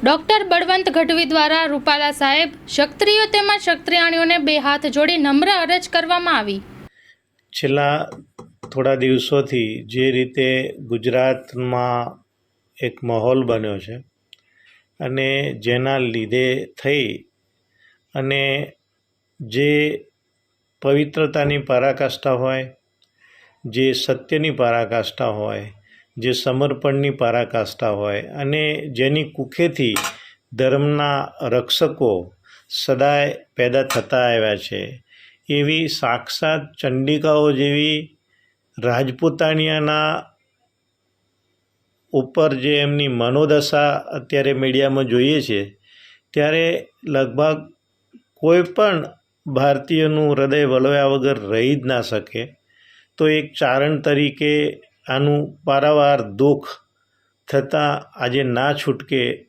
Doctor Balwant Gadhvi દ્વારા રૂપાલા સાહેબ, ક્ષત્રિયો તેમજ ક્ષત્રિયાણીઓને બે હાથ જોડી નમ્ર અરજ કરવામાં આવી. છેલ્લા થોડા દિવસોથી જે રીતે ગુજરાતમાં એક માહોલ બન્યો છે અને જેના લીધે થઈ અને જે પવિત્રતાની પરાકાષ્ઠા હોય, જે સત્યની પરાકાષ્ઠા હોય જે સમર્પણની પરાકાષ્ઠા હોય અને જેની કુખેથી ધર્મના રક્ષકો સદાય પેદા થતા આવ્યા છે. એવી સાક્ષાત ચંડિકાઓ જેવી રાજપૂતાણિયાના ઉપર જે એમની મનોદશા અત્યારે મીડિયામાં જોઈએ છે, ત્યારે લગભગ કોઈ પણ ભારતીયનું હૃદય વલોયા વગર રહી જ ના શકે. તો એક ચારણ તરીકે આનું પારાવાર દુઃખ થતાં આજે ના છૂટકે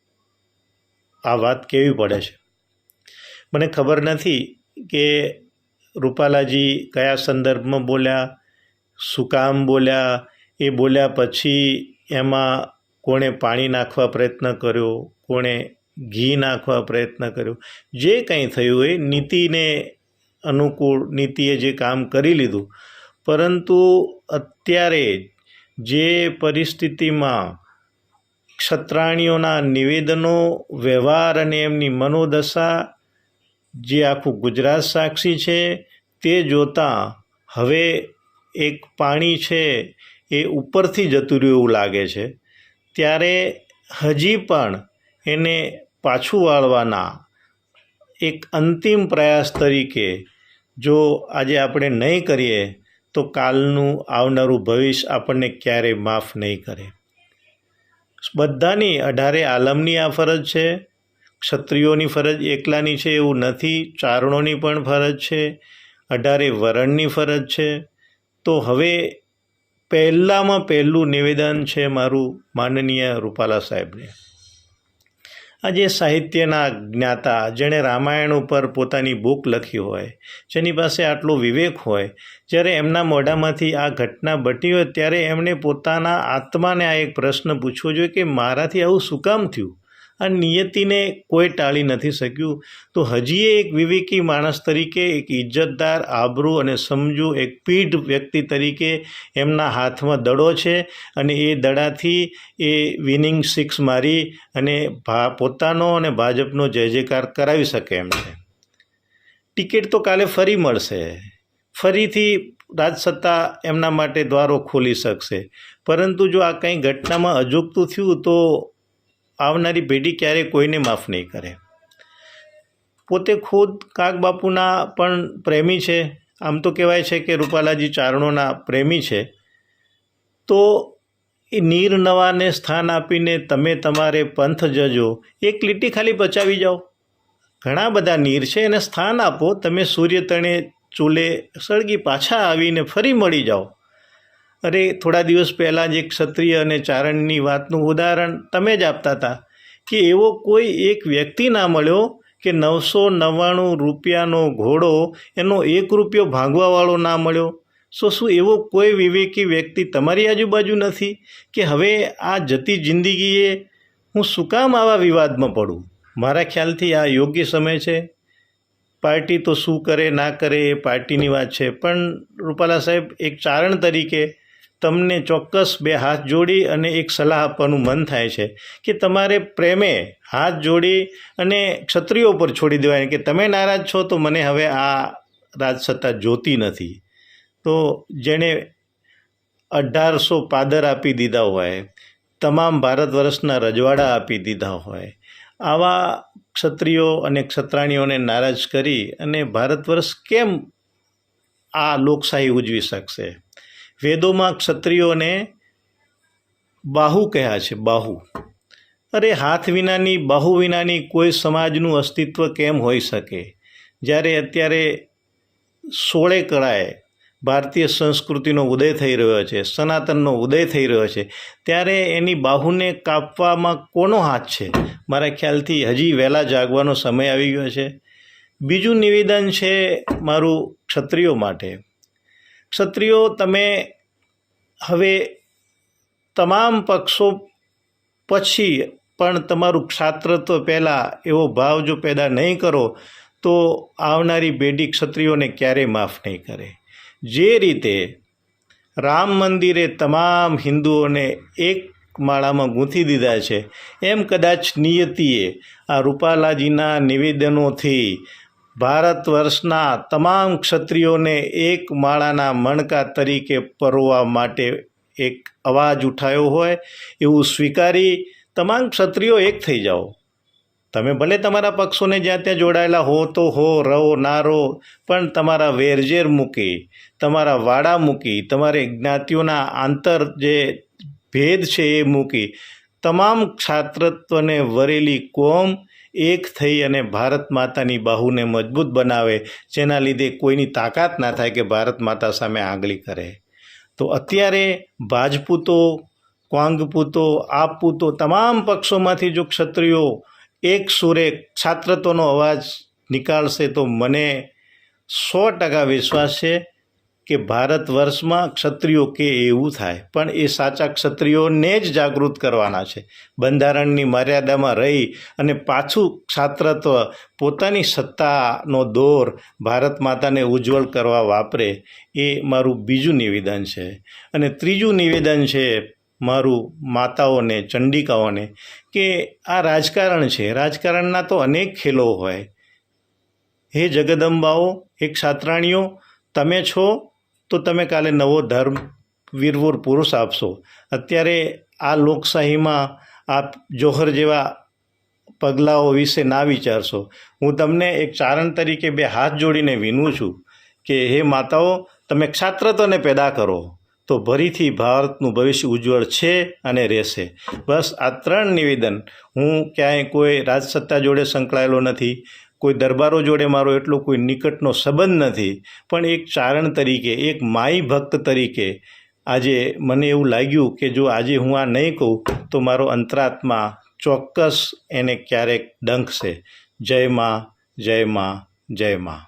આ વાત કેવી પડે છે? મને ખબર નથી કે રૂપાલાજી કયા સંદર્ભમાં બોલ્યા, શું કામ બોલ્યા, એ બોલ્યા પછી એમાં કોણે પાણી નાખવા પ્રયત્ન કર્યો, કોણે ઘી નાખવા પ્રયત્ન કર્યો. જે કંઈ થયું એ નીતિને અનુકૂળ, નીતિએ જે કામ કરી લીધું. પરંતુ અત્યારે જે પરિસ્થિતિમાં ક્ષત્રાણીઓના નિવેદનો, વ્યવહાર અને એમની મનોદશા જે આખું ગુજરાત સાક્ષી છે, તે જોતાં હવે એક પાણી છે એ ઉપરથી જતું રહ્યું એવું લાગે છે. ત્યારે હજી પણ એને પાછું વાળવાના એક અંતિમ પ્રયાસ તરીકે જો આજે આપણે નહીં કરીએ તો કાલનું આવનારું ભવિષ્ય આપણને ક્યારેય માફ નહીં કરે. બધાની અઢારે આલમની આ ફરજ છે, ક્ષત્રિયોની ફરજ એકલાની છે એવું નથી, ચારણોની પણ ફરજ છે, અઢારે વરણની ફરજ છે. તો હવે પહેલાંમાં પહેલું નિવેદન છે મારું માનનીય રૂપાલા સાહેબને. આજે સાહિત્યના જ્ઞાતા જેણે રામાયણ ઉપર પોતાની બુક લખી હોય, જેની પાસે આટલો વિવેક હોય, જ્યારે એમના મોઢામાંથી આ ઘટના બટી હોય, ત્યારે એમણે પોતાના આત્માને આ એક પ્રશ્ન પૂછવો જોઈએ કે મારાથી આવું શું કામ થયું? આ નિયતિને કોઈ ટાળી નથી શક્યું. તો હજીએ એક વિવેકી માણસ તરીકે, એક ઇજ્જતદાર આબરૂ અને સમજુ, એક પીઢ વ્યક્તિ તરીકે એમના હાથમાં દડો છે અને એ દડાથી એ વિનિંગ સિક્સ મારી અને ભા, પોતાનો અને ભાજપનો જય જયકાર કરાવી શકે એમ છે. ટિકિટ તો કાલે ફરી મળશે. ફરીથી રાજસત્તા એમના માટે દ્વારો ખોલી શકશે. પરંતુ જો આ કંઈ ઘટનામાં અજુગતું થયું તો આવનારી પેઢી ક્યારેય કોઈને માફ નહીં કરે. પોતે ખુદ કાગબાપુના પણ પ્રેમી છે. આમ તો કહેવાય છે કે રૂપાલાજી ચારણોના પ્રેમી છે. તો એ નીર નવાને સ્થાન આપીને તમે તમારે પંથ જજો. એક લીટી ખાલી પચાવી જાઓ. ઘણા બધા નીર છે, એને સ્થાન આપો. તમે સૂર્ય તણે ચૂલે સળગી પાછા આવીને ફરી મળી જાઓ. અરે, થોડા દિવસ પહેલાં જ એક ક્ષત્રિય અને ચારણની વાતનું ઉદાહરણ તમે જ આપતા હતા કે એવો કોઈ એક વ્યક્તિ ના મળ્યો કે નવસો નવ્વાણું રૂપિયાનો ઘોડો એનો એક રૂપિયો ભાંગવાવાળો ના મળ્યો. સો શું એવો કોઈ વિવેકી વ્યક્તિ તમારી આજુબાજુ નથી કે હવે આ જતી જિંદગીએ હું શું કામ આવા વિવાદમાં પડું? મારા ખ્યાલથી આ યોગ્ય સમય છે. પાર્ટી તો શું કરે, ના કરે એ પાર્ટીની વાત છે. પણ રૂપાલા સાહેબ, એક ચારણ તરીકે તમને ચોક્કસ બે હાથ જોડી અને એક સલાહ આપવાનું મન થાય છે કે તમારે પ્રેમે હાથ જોડી અને ક્ષત્રિયો પર છોડી દેવાય કે તમે નારાજ છો તો મને હવે આ રાજસત્તા જોતી નથી. તો જેણે અઢારસો પાદર આપી દીધા હોય, તમામ ભારત વર્ષના રજવાડા આપી દીધા હોય, આવા ક્ષત્રિયો અને ક્ષત્રાણીઓને નારાજ કરી અને ભારત વર્ષ કેમ આ લોકશાહી ઉજવી શકશે? વેદોમાં ક્ષત્રિયોને બાહુ કહ્યા છે, બાહુ. અરે, હાથ વિનાની, બાહુ વિનાની કોઈ સમાજનું અસ્તિત્વ કેમ હોઈ શકે? જ્યારે અત્યારે સોળે કળાએ ભારતીય સંસ્કૃતિનો ઉદય થઈ રહ્યો છે, સનાતનનો ઉદય થઈ રહ્યો છે, ત્યારે એની બાહુને કાપવામાં કોનો હાથ છે? મારા ખ્યાલથી હજી વહેલા જાગવાનો સમય આવી ગયો છે. બીજું નિવેદન છે મારું ક્ષત્રિયો માટે. ક્ષત્રિયો, તમે હવે તમામ પક્ષો પછી પણ તમારું ક્ષાત્રત્વ પહેલાં એવો ભાવ જો પેદા નહીં કરો, તો આવનારી બેડી ક્ષત્રિયોને ક્યારેય માફ નહીં કરે. જે રીતે રામ મંદિરે તમામ હિન્દુઓને એક માળામાં ગૂંથી દીધા છે, એમ કદાચ નિયતિએ આ રૂપાલાજીના નિવેદનોથી ભારત વર્ષના તમામ ક્ષત્રિયોને એક માળાના મણકા તરીકે પરોવા માટે એક અવાજ ઉઠાયો હોય એવું સ્વીકારી તમામ ક્ષત્રિયો એક થઈ જાઓ. તમે ભલે તમારા પક્ષોને જ્યાં ત્યાં જોડાયેલા હો તો હો, રહો ના રહો પણ તમારા વેરઝેર મૂકી, તમારા વાડા મૂકી, તમારે જ્ઞાતિઓના આંતર જે ભેદ છે એ મૂકી, તમામ છાત્રત્વને વરેલી કોમ એક થઈ અને ભારત માતાની બાહુને મજબૂત બનાવે, જેના લીધે કોઈની તાકાત ના થાય કે ભારત માતા સામે આંગળી કરે. તો અત્યારે ભાજપૂતો ક્વાંગપૂતો આપપૂતો તમામ પક્ષોમાંથી જો ક્ષત્રિયો એક સુરે છાત્રત્વનો અવાજ નીકાળશે તો મને સો ટકા વિશ્વાસ છે. કે ભારત વર્ષમાં ક્ષત્રિયો કે એવું થાય, પણ એ સાચા ક્ષત્રિયોને જ જાગૃત કરવાના છે. બંધારણની મર્યાદામાં રહી અને પાછું છાત્રત્વ પોતાની સત્તાનો દોર ભારત માતાને ઉજ્જવળ કરવા વાપરે, એ મારું બીજું નિવેદન છે. અને ત્રીજું નિવેદન છે મારું માતાઓને, ચંડિકાઓને, કે આ રાજકારણ છે. રાજકારણના તો અનેક ખેલો હોય. હે જગદંબાઓ હે ક્ષાત્રાણીઓ તમે છો તો તમે કાલે નવો ધર્મ વીરવૂર પુરુષ આપશો. અત્યારે આ લોકશાહીમાં આપ જોહર જેવા પગલાઓ વિશે ના વિચારશો. હું તમને એક ચારણ તરીકે બે હાથ જોડીને વિનું છું કે, હે માતાઓ, તમે ક્ષાત્રતોને પેદા કરો. તો ભરીથી ભારતનું ભવિષ્ય ઉજ્જવળ છે અને રહેશે. બસ આ ત્રણ નિવેદન. હું ક્યાંય કોઈ રાજસત્તા જોડે સંકળાયેલો નથી. કોઈ દરબારો જોડે મારો એટલો કોઈ નિકટનો સંબંધ નથી, પણ એક ચારણ તરીકે, એક માઈ ભક્ત તરીકે આજે મને એવું લાગ્યું કે જો આજે હું આ નહીં કહું, તો મારો અંતરાત્મા ચોક્કસ એને ક્યારેક ડંખશે. જય માં જય માં જય માં.